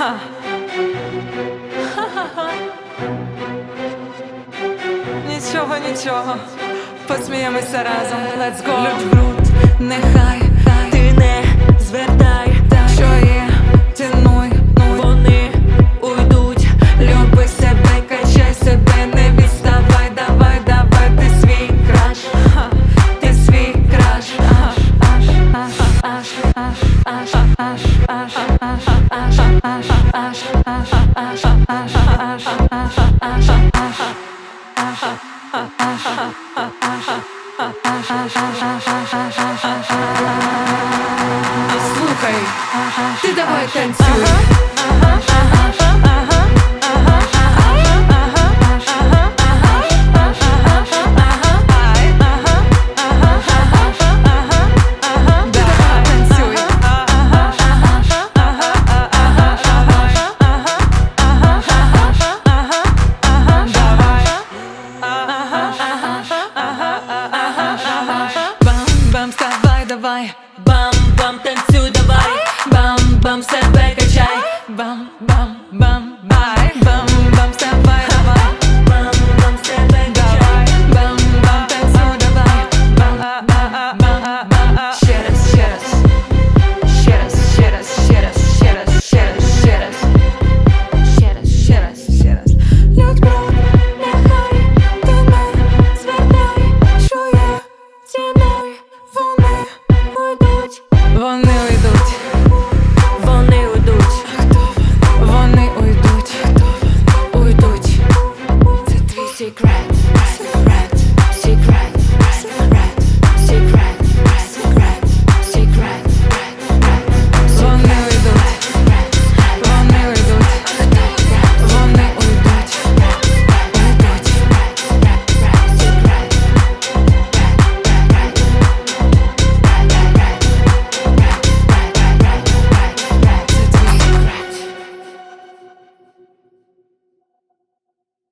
Ха-ха. Нічого, нічого, посміємося разом. Let's go! Людь бруд, нехай. Слухай, ти давай танцюй. давай, бам-бам, танцюй, давай, бам-бам, себе качай, бам-бам-бам.